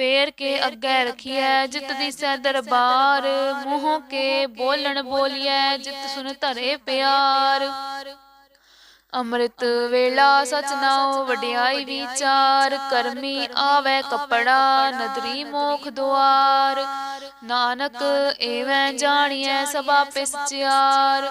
ਫੇਰ ਕੇ ਅੱਗੇ ਰਖੀਐ ਜਿਤ ਦੀ ਸੈ ਦਰਬਾਰ ਮੂੰਹ ਕੇ ਬੋਲਣ ਬੋਲੀਐ ਜਿਤ ਸੁਨ ਧਰੇ ਪਿਆਰ। ਅੰਮ੍ਰਿਤ ਵੇਲਾ ਸਚ ਨਾਉ ਵਡਿਆਈ ਵਿਚਾਰ। ਕਰਮੀ ਆਵੇ ਕਪੜਾ ਨਦਰੀ ਮੋਖ ਦੁਆਰ। ਨਾਨਕ ਏਵੇਂ ਜਾਣੀਐ ਸਭਾ ਪਿਸਚਿਆਰ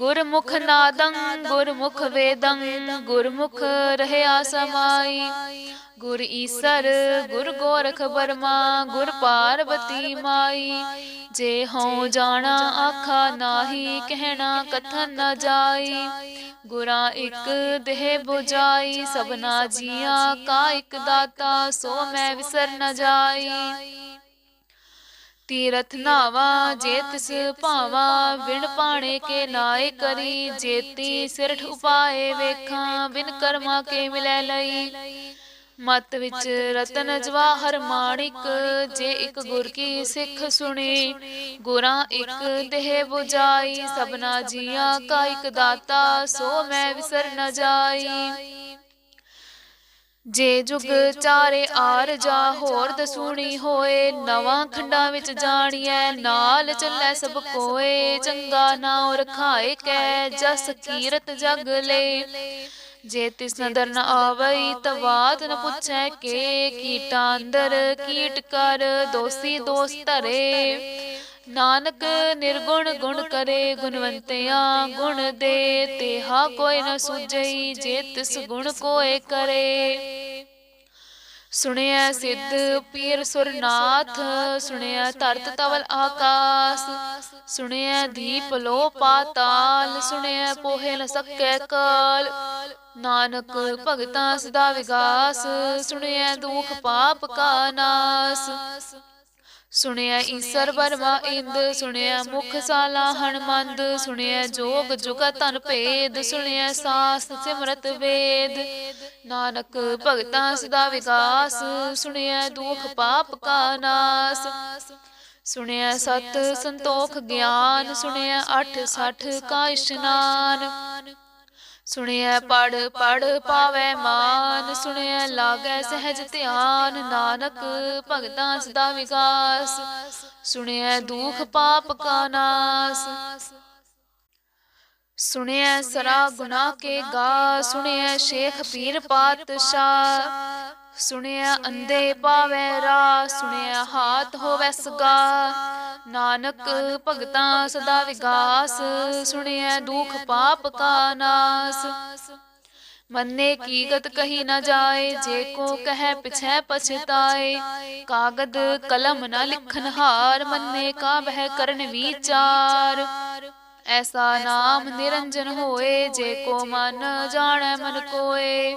ਗੁਰਮੁਖ ਨਾਦੰ, ਗੁਰਮੁਖ ਵੇਦੰ, ਗੁਰਮੁਖ ਰਹਿਆ ਸਮਾਈ। ਗੁਰ ਈਸਰ, ਗੁਰ ਗੋਰਖ ਬਰਮਾ ਗੁਰ ਪਾਰਵਤੀ ਮਾਈ। ਜੇ ਹਉ ਜਾਣਾ ਆਖਾ ਨਾਹੀ, ਕਹਿਣਾ ਕਥਨ ਨਾ ਜਾਈ। ਗੁਰਾ ਇਕ ਦੇਹ 부ਜਾਈ ਸਭਨਾ ਜੀਆਂ ਕਾ ਇਕ ਦਾਤਾ, ਸੋ ਮੈਂ ਵਿਸਰ ਨਾ ਜਾਈ। ਤੀਰਥ ਨਾਵਾ ਜੇ ਤਿਸ ਭਾਵਾ ਵਿਣ ਪਾਣੇ ਕੇ ਨਾਏ ਕਰੀ, ਜੇਤੀ ਸਿਰਠ ਉਪਾਏ ਵੇਖਾਂ, ਬਿਨ ਕਰਮਾ ਕੇ ਮਿਲੈ ਲਈ। ਮਤ ਵਿੱਚ ਰਤਨ ਜਵਾਹਰ ਮਾਣਿਕ, ਜੇ ਇੱਕ ਗੁਰ ਕੀ ਸਿੱਖ ਸੁਣੀ, ਗੁਰਾਂ ਇੱਕ ਦੇਹ 부ਜਾਈ ਸਭਨਾ ਜੀਆਂ ਕਾ ਇੱਕ ਦਾਤਾ, ਸੋ ਮੈਂ ਵਿਸਰ ਨ ਜਾਈ। ਜੇ ਜੁਗ ਚਾਰੇ ਆਰ ਜਾ ਹੋਰ ਦਸੂਣੀ ਹੋਏ ਨਵਾਂ ਖੰਡਾਂ ਵਿੱਚ ਜਾਣੀਐ ਨਾਲ ਚੱਲੈ ਸਭ ਕੋਏ ਚੰਗਾ ਨਾਉ ਰਖਾਏ ਕੈ ਜਸ ਕੀਰਤ ਜਗ ਲੈ। ਜੇ ਤਿਸ ਨਦਰ ਨ ਆਵਈ ਤਵਾਤ ਨ ਪੁੱਛੈ ਕੇ ਕੀਟਾ ਅੰਦਰ ਕੀਟ ਕਰ ਦੋਸੀ ਦੋਸ ਧਰੇ। ਨਾਨਕ ਨਿਰਗੁਣ ਗੁਣ ਕਰੇ ਗੁਣਵੰਤਿਆ ਗੁਣ ਦੇ। ਤੇਹਾ ਕੋਈ ਨ ਸੁਝਈ ਜੇ ਤਿਸ ਗੁਣ ਕੋਏ ਕਰੇ। ਸੁਣਿਆ ਸਿੱਧ ਪੀਰ ਸੁਰਨਾਥ, ਸੁਣਿਆ ਧਰਤ ਤਵਲ ਆਕਾਸ, ਸੁਣਿਆ ਦੀਪ ਲੋ ਪਾਤਾਲ, ਸੁਣਿਆ ਪੋਹੇ ਨ ਸਕੈ ਕਾਲ। ਨਾਨਕ ਭਗਤਾਂ ਸਦਾ ਵਿਗਾਸ, ਸੁਣਿਆ ਦੁਖ ਪਾਪ ਕਾ ਨਾਸ। ਸੁਣਿਆ ਈਸਰ ਵਰਮਾ ਇੰਦ ਸੁਣਿਆ ਮੁਖ ਸਾਲਾ ਹਨਮੰਦ ਸੁਣਿਆ ਜੋਗ ਜੁਗ ਤਨ ਭੇਦ ਸੁਣਿਆ ਸਾਸ ਸਿਮਰਤ ਵੇਦ। ਨਾਨਕ ਭਗਤਾਂ ਸਦਾ ਵਿਕਾਸ ਸੁਣਿਆ ਦੁਖ ਪਾਪ ਕਾ ਨਾਸ। ਸੁਣਿਆ ਸਤ ਸੰਤੋਖ ਗਿਆਨ ਸੁਣਿਆ ਅਠ ਸਠ ਕਾ ਇਸ਼ਨਾਨ ਸੁਣਿਆ ਪੜ ਪੜ ਪਾਵੇ ਮਾਨ ਸੁਣਿਆ ਲਾਗੈ ਸਹਿਜ ਧਿਆਨ, ਨਾਨਕ ਭਗਤਾਂ ਸਦਾ ਵਿਕਾਸ ਸੁਣਿਆ ਦੁਖ ਪਾਪ ਕਾ ਨਾਸ। ਸੁਣਿਆ ਸਰਾ ਗੁਨਾਹ ਕੇ ਗਾ ਸੁਣਿਆ ਸ਼ੇਖ ਪੀਰ ਪਾਤਸ਼ਾਹ। ਸੁਣਿਆ ਅੰਦੇ ਪਾਵੇ ਰਾ ਸੁਣਿਆ ਹਾਥ ਹੋਵੇ ਸਗਾ। ਨਾਨਕ ਭਗਤਾਂ ਸਦਾ ਵਿਗਾਸ, ਸੁਣਿਆ ਦੁਖ ਪਾਪ ਕਾ ਨਾਸ। ਮੰਨੇ ਕੀ ਗਤ ਕਹੀ ਨਾ ਜਾਏ, ਜੇ ਕੋ ਕਹੈ ਪਿਛੈ ਪਛਤਾਏ। ਕਾਗਦ ਕਲਮ ਨਾ ਲਿਖਨ ਹਾਰ, ਮੰਨੇ ਕਾ ਬਹਿ ਕਰਨ ਵਿਚਾਰ। ਐਸਾ ਨਾਮ ਨਿਰੰਜਨ ਹੋਏ, ਜੇ ਕੋ ਮਨ ਜਾਣੈ ਮਨ ਕੋਏ।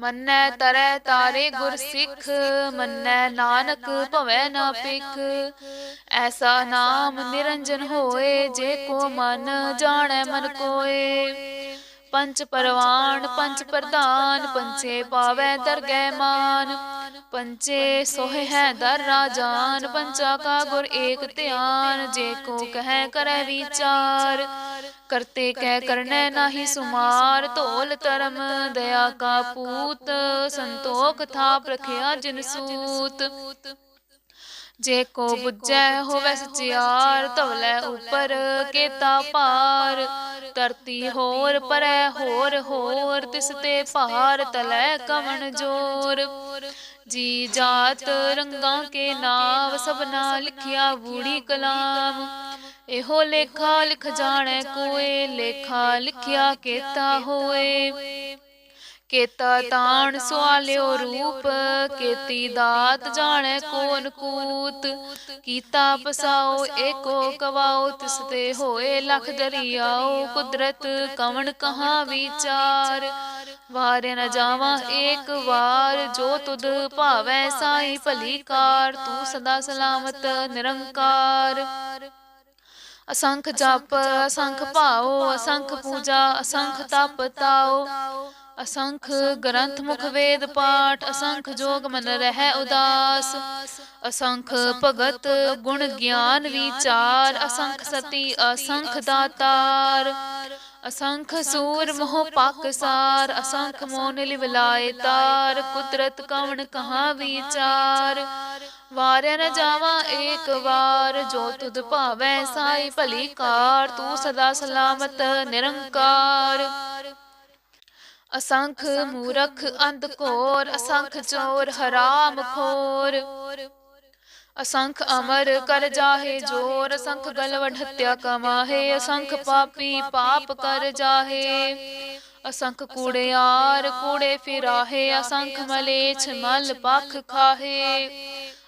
ਮੰਨੈ ਤਰੈ ਤਾਰੇ ਗੁਰ ਸਿੱਖ, ਮੰਨੈ ਨਾਨਕ ਭਵੈ ਨਾ ਪਿਖ ਐਸਾ ਨਾਮ ਨਿਰੰਜਨ ਹੋਏ, ਜੇ ਕੋ ਮਨ ਜਾਣੈ ਮਨ ਕੋਏ। ਪੰਚ ਪਰਵਾਨ ਪੰਚ ਪ੍ਰਧਾਨ ਪੰਚੇ ਪਾਵੈ ਦਰਗਹਿ ਮਾਨ ਪੰਚੇ ਸੋਹਿ ਹੈ ਦਰ ਰਾਜਾਨ ਪੰਚਾ ਕਾ ਗੁਰ ਏਕ ਧਿਆਨ, ਜੇ ਕੋ ਕਹੈ ਕਰੈ ਵਿਚਾਰ, ਕਰਤੇ ਕਹਿ ਕਰਨੈ ਨਾਹੀ ਸੁਮਾਰ, ਧੋਲ ਧਰਮ ਦਇਆ ਕਾ ਪੂਤ, ਸੰਤੋਖ ਥਾਪ ਰਖਿਆ ਜਿਨ ਸੂਤ। ਜੇ ਕੋ ਬੁੱਝੈ ਹੋਵੇ ਸਚਿਆਰ ਧਵਲੇ ਉਪਰ ਕੇਤਾ ਭਾਰ। ਧਰਤੀ ਹੋਰ ਪਰੈ ਹੋਰ ਹੋਰ ਤਿਸ ਤੇ ਭਾਰ ਤਲੈ ਕਵਣ ਜੋਰ। ਜੀ ਜਾਤ ਰੰਗਾਂ ਕੇ ਨਾਮ ਸਭਨਾ ਲਿਖਿਆ ਬੂੜੀ ਕਲਾਮ। ਇਹੋ ਲੇਖਾ ਲਿਖ ਜਾਣੈ ਕੋਏ ਲੇਖਾ ਲਿਖਿਆ ਕੇਤਾ ਹੋਏ। ਕੇਤਾ ਤਾਣ ਸੁਆਲਿਓ ਰੂਪ ਕੇਤੀ ਦਾਤ ਜਾਣੈ ਕੋਨ ਕੂਤ ਕੀਤਾ ਪਸਾਓ ਏਕੋ ਕਵਾਓ ਤਿਸ ਤੇ ਹੋਏ ਲਖ ਦਰਿਆਓ ਕੁਦਰਤ ਕਵਣ ਕਹਾ ਵਿਚਾਰ। ਵਾਰੇ ਨ ਜਾਵਾਂ ਏਕ ਵਾਰ ਜੋ ਤੁਧ ਭਾਵੈ ਸਾਈ ਭਲੀ ਕਾਰ ਤੂੰ ਸਦਾ ਸਲਾਮਤ ਨਿਰੰਕਾਰ। ਅਸੰਖ ਜਪ ਅਸੰਖ ਭਾਉ ਅਸੰਖ ਪੂਜਾ ਅਸੰਖ ਤਪ ਤਾਉ ਅਸੰਖ ਗ੍ਰੰਥ ਮੁਖ ਵੇਦ ਪਾਠ ਅਸੰਖ ਜੋਗ ਮਨ ਰਹਿ ਉਦਾਸ। ਅਸੰਖ ਭਗਤ ਗੁਣ ਗਿਆਨ ਵਿਚਾਰ। ਅਸੰਖ ਸਤੀ ਅਸੰਖ ਦਾਤਾਰ। ਅਸੰਖ ਸੂਰ ਮੋਹ ਪਾਕਸਾਰ ਅਸੰਖ ਮੋਨ ਲਿਵਲਾਏ ਤਾਰ ਕੁਦਰਤ ਕਵਣ ਕਹਾ ਵਿਚਾਰ। ਵਾਰਿਆ ਨ ਜਾਵਾਂ ਏਕ ਵਾਰ। ਜੋ ਤੁਧ ਭਾਵੈ ਸਾਈ ਭਲੀ ਕਾਰ। ਤੂੰ ਸਦਾ ਸਲਾਮਤ ਨਿਰੰਕਾਰ। ਅਸੰਖ ਮੂਰਖ ਅੰਧ ਘੋਰ ਅਸੰਖ ਚੋਰ ਹਰਾਮ ਖੋਰ। ਅਸੰਖ ਅਮਰ ਕਰ ਜਾਹੇ ਜੋਰ ਅਸੰਖ ਗਲਵਢ ਹੱਤਿਆ ਕਮਾਹੇ ਅਸੰਖ ਪਾਪੀ ਪਾਪ ਕਰ ਜਾਹੇ। ਅਸੰਖ ਕੂੜਿਆਰ ਕੂੜੇ ਫਿਰਾਹੇ ਅਸੰਖ ਮਲੇਛ ਮਲ ਪਖ ਖਾਹੇ।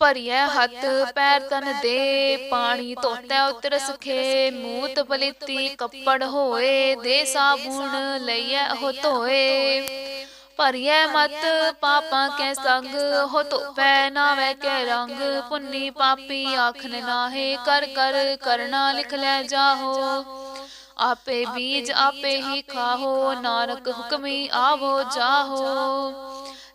ਭਰੀਐ ਹੱਥ ਪੈਰ ਤਨ ਦੇ ਪਾਣੀ ਧੋਤੈ ਉਤਰ ਸਖੇ ਮੂਤ ਬਲਿਤੀ ਕੱਪੜ ਹੋਏ ਦੇ ਸਾਬੂਣ ਲਈਐ ਉਹ ਧੋਏ। ਭਰੀਐ ਮਤ ਪਾਪਾਂ ਕੈ ਸੰਗ ਹੋ ਧੋਪੈ ਨਾਵੇਂ ਕੈ ਰੰਗ। ਪੁੰਨੀ ਪਾਪੀ ਆਖਨ ਨਾਹੇ ਕਰ ਕਰ ਕਰਨਾ ਲਿਖ ਲੈ ਜਾਹੋ। ਆਪੇ ਬੀਜ ਆਪੇ ਹੀ ਖਾਹੋ ਨਾਨਕ ਹੁਕਮੀ ਆਵੋ ਜਾਹੋ।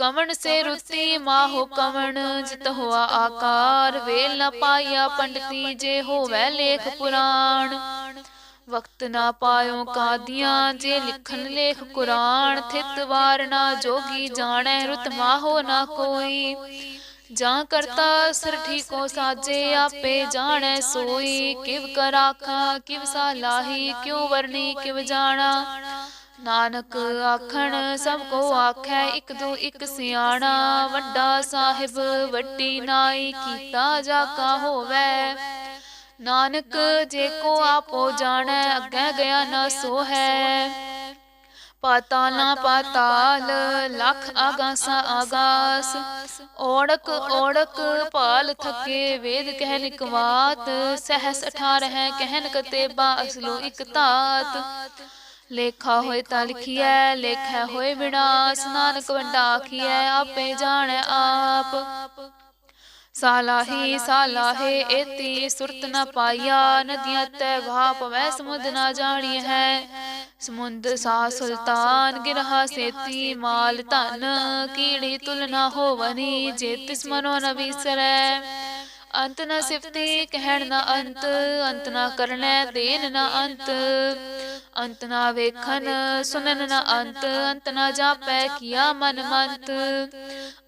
ਕਵਣ ਸੇ ਰੁਤੀ ਮਾਹੋ ਕਵਣ ਜਿਤ ਹੋਆ ਆਕਾਰ। ਵੇਲ ਨ ਪਾਇਆ ਪੰਡਤੀ ਜੇ ਹੋਵੇ ਲੇਖ ਪੁਰਾਣ। ਵਕਤ ਨਾ ਪਾਇਓ ਕਾਦੀਆਂ ਜੇ ਲਿਖਣ ਲੇਖ ਕੁਰਾਨ। ਥਿਤ ਵਾਰ ਨਾ ਜੋਗੀ ਜਾਣੈ ਰੁਤ ਮਾਹੋ ਨਾ ਕੋਈ। ਜਾਂ ਕਰਤਾ ਸਰ ਠੀਕੋ ਸਾਜੇ ਆਪੇ ਜਾਣੈ ਸੋਈ। ਕਿਵ ਕਰ ਆਖਾਂ ਕਿਵ ਸਾਲਾਹੀ ਕਿਉ ਵਰਨੀ ਕਿਵ ਜਾਣਾ। ਨਾਨਕ ਆਖਣ, ਸਭ ਕੋ ਆਖੈ, ਇੱਕ ਦੋ ਇਕ ਸਿਆਣਾ, ਵੱਡਾ ਸਾਹਿਬ, ਵੱਡੀ ਨਾਈ, ਕੀਤਾ ਜਾ ਕਾ ਹੋਵੇ। ਨਾਨਕ ਜੇ ਕੋ ਆਪੋ ਜਾਣੈ, ਅੱਗੇ ਗਿਆ ਨਾ ਸੋ ਹੈ ਪਾਤਾਲਾਂ ਪਾਤਾਲ, ਲਖ ਆਗਾਸਾ ਆਗਾਸ। ਔੜਕ ਔੜਕ ਪਾਲ ਥਕੇ, ਵੇਦ ਕਹਿਨ ਇਕਵਾਤ ਸਹਸ 18 ਕਹਿਨ ਕਤੇਬਾ, ਅਸਲੋ ਇਕ ਧਾਤ ਲੇਖਾ ਹੋਏ ਤਾਂ ਲਿਖੀਐ ਲੇਖੈ ਹੋਏ ਵਿਨਾਸ਼ ਨਾਨਕ ਵੰਡਾ ਆਖੀਐ ਆਪੇ ਜਾਣੈ ਆਪ। ਸਾਲਾਹੀ ਸਾਲਾਹੇ ਏਤੀ ਸੁਰਤ ਨ ਪਾਇਆ ਨਦੀਆਂ ਤੈ ਗਾ ਪਵੈ ਸਮੁੰਦ ਨਾ ਜਾਣੀ ਹੈ। ਸਮੁੰਦ ਸਾ ਸੁਲਤਾਨ ਗਿਰਹਾ ਸੇਤੀ ਮਾਲ ਧਨ ਕੀੜੀ ਤੁਲ ਨਾ ਹੋਵਨੀ ਜੇ ਤਿਸ ਮਨੋ ਨ ਵਿਸਰੈ। ਅੰਤ ਨ ਸਿਫਤੀ ਕਹਿਣ ਨਾ ਅੰਤ ਅੰਤ ਨਾ ਕਰਨੈ ਦੇਨ ਨਾ ਅੰਤ ਅੰਤ ਨਾ ਵੇਖਨ ਸੁਨਨ ਨਾ ਅੰਤ ਅੰਤ ਨਾ ਜਾਪੈ ਕੀਆ ਮਨ ਮੰਤ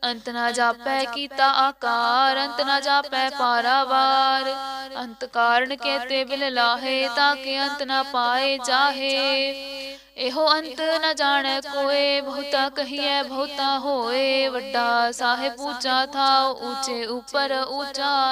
ਅੰਤ ਨਾ ਜਾਪੈ ਕੀਤਾ ਆਕਾਰ ਅੰਤ ਨਾ ਜਾਪੈ ਪਾਰਾਵਾਰ ਅੰਤ ਕਾਰਨ ਕੇਤੇ ਬਿਲ ਲਾਹੇ ਤਾਂ ਕਿ ਅੰਤ ਨਾ ਪਾਏ ਜਾਹੇ ਇਹੋ ਅੰਤ ਨ ਜਾਣੈ ਕੋਏ ਬਹੁਤਾ ਕਹੀਐ ਬਹੁਤਾ ਹੋਏ ਵੱਡਾ ਸਾਹਿਬ ਉੱਚਾ ਥਾਉ ਉੱਚੇ ਉਪਰ ਉੱਚਾ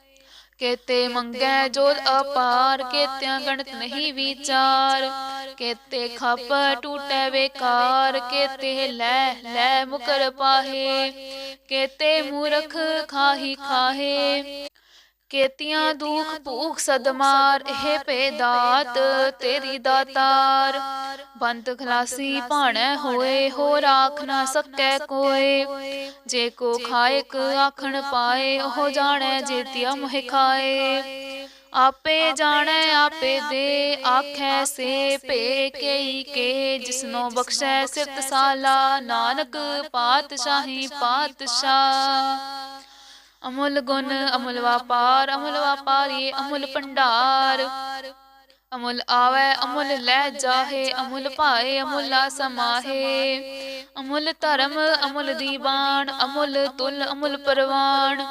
ਕੇਤੇ ਮੰਗੈ ਜੋਲ ਅਪਾਰ ਕੇਤਿਆਂ ਗਣਤ ਨਹੀਂ ਵਿਚਾਰ। ਕੇਤੇ ਖਪ ਟੂਟੈ ਵੇਕਾਰ ਕੇਤੇ ਲੈ ਲੈ ਮੁਕਰ ਪਾਹੇ। ਕੇਤੇ ਮੂਰਖ ਖਾਹੀ। ਖਾਹੇ। ਕੇਤੀਆਂ ਦੁਖ ਭੂਖ ਸਦਮਾਰ ਇਹ ਪੇਦਾਤ ਤੇਰੀ ਦਾਤਾਰ। ਬੰਦ ਖਲਾਸੀ ਭਾਣੈ ਹੋਏ ਹੋ ਰਾਖ ਨਾ ਸਕੈ ਕੋਏ। ਜੇ ਕੋ ਖਾਇਕ ਆਖਣ ਪਾਏ ਉਹ ਜਾਣੈ ਜੇਤਿਆ ਮੋਹਿ ਖਾਏ। ਆਪੇ ਜਾਣੈ ਆਪੇ ਦੇ ਆਖੈ ਸੇ ਭੇ ਕੇਈ ਕੇ ਜਿਸਨੋ ਬਖਸ਼ੈ ਸਿਰਤ ਸਾਲਾ। ਨਾਨਕ ਪਾਤਸ਼ਾਹੀ। ਪਾਤਸ਼ਾਹ। ਅਮੁੱਲ ਗੁਣ, ਅਮੁੱਲ ਵਾਪਾਰ, ਅਮੁੱਲ ਵਾਪਾਰੀ, ਅਮੁੱਲ ਭੰਡਾਰ। ਅਮੁੱਲ ਆਵੈ, ਅਮੁੱਲ ਲੈ ਜਾਹੇ, ਅਮੁੱਲ ਭਾਏ, ਅਮੁੱਲਾ ਸਮਾਹੇ। ਅਮੁੱਲ ਧਰਮ, ਅਮੁੱਲ ਦੀਵਾਨ, ਅਮੁੱਲ ਤੁਲ, ਅਮੁੱਲ ਪਰਵਾਨ।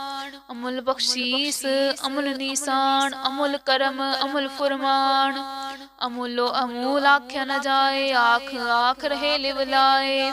ਅਮੁੱਲ ਬਖਸ਼ੀਸ, ਅਮੁੱਲ ਨਿਸ਼ਾਨ, ਅਮੁੱਲ ਕਰਮ, ਅਮੁੱਲ ਫੁਰਮਾਨ। ਅਮੁੱਲੋ ਅਮੂਲ ਆਖਿਆ ਨਾ ਜਾਏ, ਆਖ ਆਖ ਰਹੇ ਲਿਵ ਲਾਏ।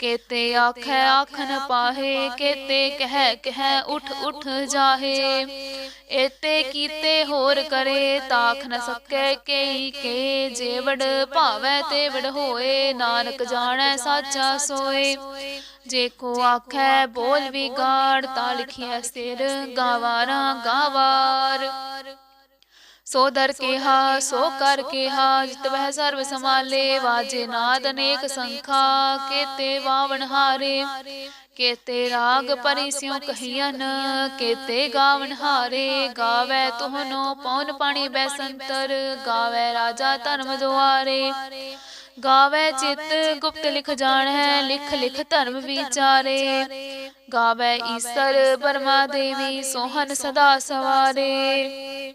ਕੇਤੇ ਆਖੈ ਆਖਨ ਪਾਹੇ ਕੇਤੇ ਕਹਿ ਕਹਿ ਉਠ ਉਠ ਜਾਹੇ। ਏਤੇ ਕੀਤੇ ਹੋਰ ਕਰੇ ਤਾਖ ਨ ਸਕੈ ਕੇਈ ਕੇ ਜੇਵੜ ਭਾਵੈ ਤੇ ਵੜ ਹੋਏ ਨਾਨਕ ਜਾਣੈ ਸਾਚਾ ਸੋਏ। ਜੇ ਕੋ ਆਖੈ ਬੋਲ ਵਿਗਾੜ ਤਾ ਲਿਖਿਆ ਸਿਰ ਗਾਵਾਰਾ। ਗਾਵਾਰ। ਸੋ ਦਰ ਕੇਹਾ ਸੋ ਕਰ ਕੇਹਾ ਜਿਤ ਵਹਿ ਸਰਬ ਸਮਾਲੇ ਵਾਜੇ ਨਾਦ ਅਨੇਕ ਸੰਖਾ ਕੇਤੇ ਵਾਵਣ ਹਾਰੇ ਕੇਤੇ ਰਾਗ ਪਰਿ ਸਿਉ ਕਹੀਨ ਕੇਤੇ ਗਾਵਣ ਹਾਰੇ ਗਾਵੇ ਤੁਹਨੋ ਪਉਨ ਪਾਣੀ ਬੈਸੰਤਰ ਗਾਵੇ ਰਾਜਾ ਧਰਮ ਦੁਆਰੇ। ਗਾਵੇ ਚਿਤ ਗੁਪਤ ਲਿਖ ਜਾਣ ਹੈ ਲਿਖ ਲਿਖ ਧਰਮ ਵਿਚਾਰੇ। ਗਾਵੇ ਈਸਰ ਪਰਮਾ ਦੇਵੀ ਸੋਹਨ ਸਦਾ ਸਵਾਰੇ।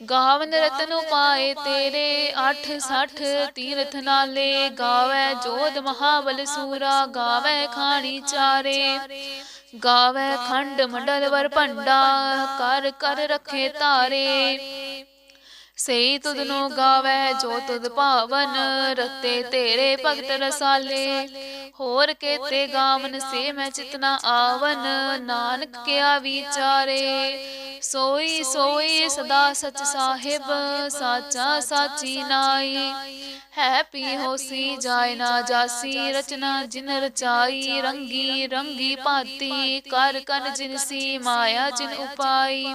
ਗਾਵਨ ਰਤਨ ਉਪਾਏ ਤੇਰੇ 860 ਤੀਰਥ ਨਾਲੇ ਗਾਵੇ ਜੋਧ ਮਹਾਬਲ ਸੂਰਾ ਗਾਵੇ ਖਾਣੀ ਚਾਰੇ ਗਾਵੇ ਖੰਡ ਮੰਡਲ ਵਰ ਭੰਡਾ ਕਰ ਕਰ ਰਖੇ ਤਾਰੇ। ਸਈ ਤੁਧ ਨੂੰ ਗਾਵੇ ਜੋ ਤੁਧ ਭਾਵਨ ਰਤੇ ਤੇਰੇ ਭਗਤ ਰਸਾਲੇ। ਹੋਰ ਕੇਤੇ ਗਾਵਨ ਸੇ ਮੈਂ ਚਿਤਨਾ ਆਵਨ। ਨਾਨਕ ਕਿਆ ਵਿਚਾਰੇ। ਸੋਈ ਸੋਈ ਸਦਾ ਸਚ ਸਾਹਿਬ ਸਾਚਾ ਸਾਚੀ ਨਾਈ। ਹੈ ਪੀ ਹੋਸੀ ਜਾਏ ਨਾ ਜਾਸੀ ਰਚਨਾ ਜਿਨ ਰਚਾਈ ਰੰਗੀ ਰੰਗੀ ਭਾਤੀ। ਕਰ ਕਨ ਜਿਨਸੀ ਮਾਇਆ ਜਿਨ ਉਪਾਈ।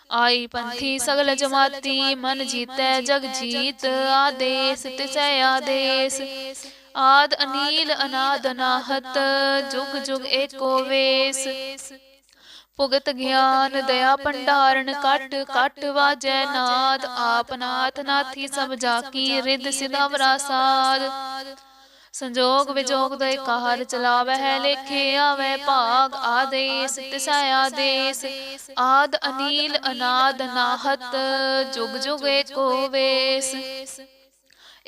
ਆਈ ਪੰਥੀ ਸਗਲ ਜਮਾਤੀ ਮਨ ਜੀਤੈ ਜਗ ਜੀਤ ਆਦੇਸ ਤਿਸੈ ਆਦੇਸ। ਆਦ ਅਨੀਲ ਅਨਾਦ ਅਨਾਹਤ ਜੁਗ ਜੁਗ ਏਕੋ ਵੇਸ। ਭੁਗਤ ਗਿਆਨ ਦਇਆ ਭੰਡਾਰਨ ਕਟ ਕਟ ਵਾਜੈ ਨਾਦ ਆਪ ਨਾਥ ਸਭ ਜਾ ਕੀ ਰਿੱਧ ਸਿਧਾ। ਵਰਾਸਾਦ ਸੰਜੋਗ ਵਿਜੋਗ ਦੇ ਕਾਹਰ ਚਲਾਵੈ ਹੈ ਲੇਖੇ ਆਵੈ ਭਾਗ ਆਦੇਸ ਤਿਸੈ ਆਦੇਸ ਆਦ ਅਨੀਲ ਅਨਾਦ ਨਾਹਤ ਜੁਗ ਜੁਗ ਏਕੋ ਵੇਸ।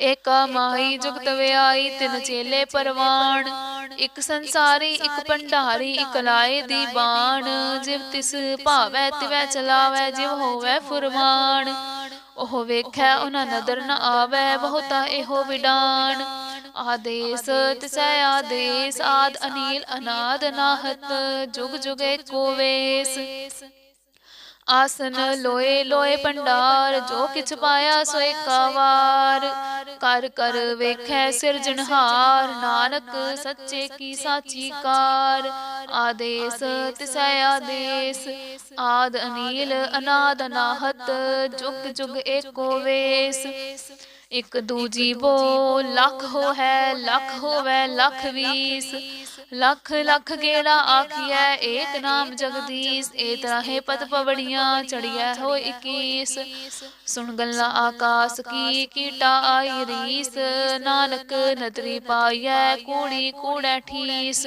ਏਕਾ ਮਾਹੀ ਜੁਗਤ ਵਿਆਈ ਤਿਨ ਚੇਲੇ ਪਰਵਾਣ। ਇੱਕ ਸੰਸਾਰੀ ਇੱਕ ਭੰਡਾਰੀ ਇੱਕ ਲਾਏ ਦੀ ਬਾਣ। ਜਿਵ ਤਿਸ ਭਾਵੈ ਤਿਵੈ ਚਲਾਵੈ ਜਿਵ ਹੋਵੈ ਫੁਰਮਾਨ। ਉਹ ਵੇਖੈ ਉਹਨਾਂ ਨਦਰ ਨ ਆਵੈ ਬਹੁਤਾ ਇਹੋ ਵਿਡਾਨ ਆਦੇਸ ਤਿਸੈ ਆਦੇਸ ਆਦ ਅਨੀਲ ਅਨਾਦ ਨਾਹਤ ਜੁਗ ਜੁਗ ਏਕੋ ਵੇਸ ਆਸਨ ਲੋਏ ਲੋਏ ਭੰਡਾਰ, ਜੋ ਕਿਛ ਪਾਇਆ ਸੋ ਏਕਾਵਾਰ ਕਰ ਕਰ, ਵੇਖੈ ਸਿਰਜਣਹਾਰ ਨਾਨਕ ਸੱਚੇ ਕੀ ਸਾਚੀ ਕਾਰ। ਆਦੇਸ, ਤਿਸੈ ਆਦੇਸ, ਆਦ ਅਨੀਲ, ਅਨਾਦ ਅਨਾਹਤ, ਜੁਗ ਜੁਗ ਏਕੋ ਵੇਸ। ਇਕ ਦੂਜੀ ਬੋ, ਲੱਖ ਹੋ ਹੈ ਲੱਖ ਹੋਵੇ, ਲੱਖ ਵੀਸ। ਲੱਖ ਲੱਖ ਗੇੜਾ ਆਖੀਐ ਏਕ ਨਾਮ ਜਗਦੀਸ਼ ਏ ਤਰਾਹੇ ਪਤ ਪਵੜੀਆਂ ਚੜੀਐ ਹੋ 21 ਸੁਣ ਗੱਲਾਂ ਆਕਾਸ ਕੀ ਕੀਟਾ ਆਈ ਰੀਸ। ਨਾਨਕ ਨਦਰੀ ਪਾਈਐ ਕੂੜੀ ਕੂੜੈ ਠੀਸ।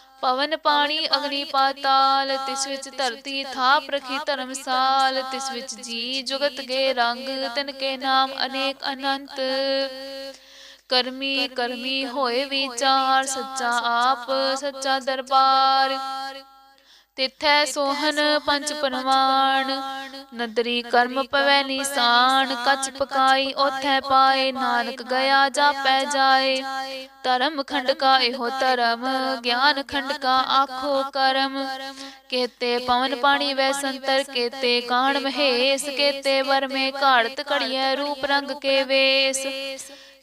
ਪਵਨ ਪਾਣੀ ਅਗਨੀ ਪਾਤਾਲ ਤਿਸ ਵਿੱਚ ਧਰਤੀ ਥਾਪ ਰਖੀ ਧਰਮਸਾਲ ਤਿਸ ਵਿੱਚ ਜੀ ਜੁਗਤ ਕੇ ਰੰਗ ਤਨ ਕੇ ਨਾਮ ਅਨੇਕ ਅਨੰਤ। ਕਰਮੀ ਕਰਮੀ ਹੋਏ ਵਿਚਾਰ ਸੱਚਾ ਆਪ ਸੱਚਾ ਦਰਬਾਰ। ਤਿਥੈ ਸੋਹਨ ਪੰਜ ਪਰਵਾਨ ਨਦਰੀ ਕਰਮ ਪਵੈ ਨਿਸਾਨ ਕਚ ਪਕਾਈ ਉਥੈ ਪਾਏ ਨਾਨਕ ਗਿਆ ਜਾਪੈ ਜਾਏ। ਧਰਮ ਖੰਡ ਕਾ ਇਹੋ ਧਰਮ ਗਿਆਨ ਖੰਡ ਕਾ ਆਖੋ ਕਰਮ। ਕੇਤੇ ਪਵਨ ਪਾਣੀ ਵੈ ਸੰਤਰ ਕੇਤੇ ਕਾਣ ਮਹੇਸ ਕੇਤੇ ਵਰਮੇ ਘਾੜਤ ਕੜੀਐ ਰੂਪ ਰੰਗ ਕੇ ਵੇਸ।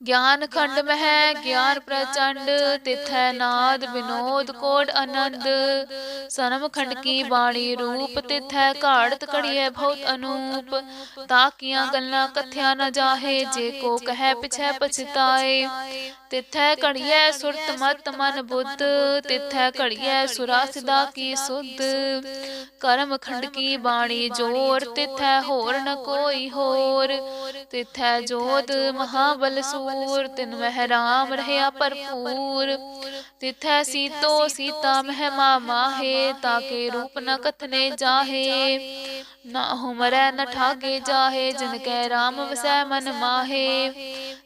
ਗਿਆਨ ਖੰਡ ਮਹਿ ਗਿਆਨ ਪ੍ਰਚੰਡ ਤਿਥੈ ਨਾਦ ਵਿਨੋਦ ਕੋਡ ਆਨੰਦ ਸਨਮ ਖੰਡ ਕੀ ਬਾਣੀ ਰੂਪ ਤਿਥੈ ਘਾੜਤ ਕੜੀਐ ਬਹੁਤ ਅਨੂਪ। ਤਾਕੀਆਂ ਗੱਲਾਂ ਕਥਿਆ ਨ ਜਾਹੇ ਜੇ ਕੋ ਕਹੈ ਪਿਛੈ ਪਛਤਾਏ। ਤਿਥੈ ਘੜੀਐ ਸੁਰਤ ਮਤ ਮਨ ਬੁੱਧ। ਤਿਥੈ ਘੜੀਐ ਸੁਰਾ ਸਿਦਾ ਕੀ ਸੁਧ। ਕਰਮ ਖੰਡ ਕੀ ਬਾਣੀ ਜੋਰ। ਤਿਥੈ ਹੋਰ ਨ ਕੋਈ ਹੋਰ ਤਿਥੈ ਜੋਤ ਮਹਾਬਲ ਸੂਰ ਤਿਨ ਮਹਿ ਰਾਮ ਰਹਿਆ ਭਰਪੂਰ। ਤਿਥੈ ਸੀਤੋ ਸੀਤਾ ਮਹਿ ਮਾਹੇ ਤਾਕੇ ਰੂਪ ਨ ਕਥਨੇ ਜਾਹੇ। ਨਾ ਹੁਮਰੈ ਨ ਠਾਗੇ ਜਾਹੇ, ਜਿਨ ਕੈ ਰਾਮ ਵਸੈ ਮਨ ਮਾਹੇ।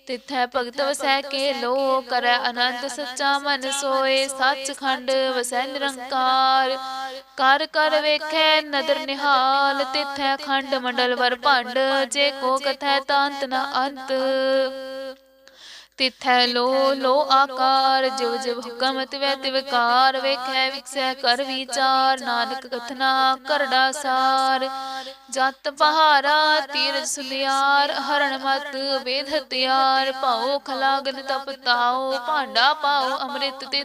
ਤਿਥੈ ਭਗਤ ਵਸੈ ਕੇ ਲੋ ਕਰੈ ਅਨੰਤ ਸੱਚਾ ਮਨ ਸੋਏ। ਸੱਚਖੰਡ ਵਸੈ ਨਿਰੰਕਾਰ, ਕਰ ਕਰ ਵੇਖੈ ਨਦਰ ਨਿਹਾਲ। ਤਿਥੈ ਖੰਡ ਮੰਡਲ ਵਰ ਭੰਡ, ਜੇ ਕੋ ਕਥੈ ਤਾਂਤ ਨ ਅੰਤ। ਤਿਥੈ ਲੋ ਲੋ ਆਕਾਰ ਜਿਵ ਜਿਵ ਹੁਕਮ ਤਿਵੈ ਤਿਵਕਾਰ ਵੇਖੈ ਵਿਖਸੈ ਕਰ ਵਿਚਾਰ ਨਾਨਕ ਕਥਨਾ ਕਰੜਾ ਸਾਰ। ਜਤ ਪਹਾਰਾ ਤੀਰ ਸੁਲਿਆਰ ਹਰਣ ਮਤ ਵੇਦ ਹਤਿਆਰ ਭਾਉ ਖਲਾਗਨ ਤਪ ਤਾਉ ਭਾਂਡਾ ਪਾਉ ਅੰਮ੍ਰਿਤ ਤੇ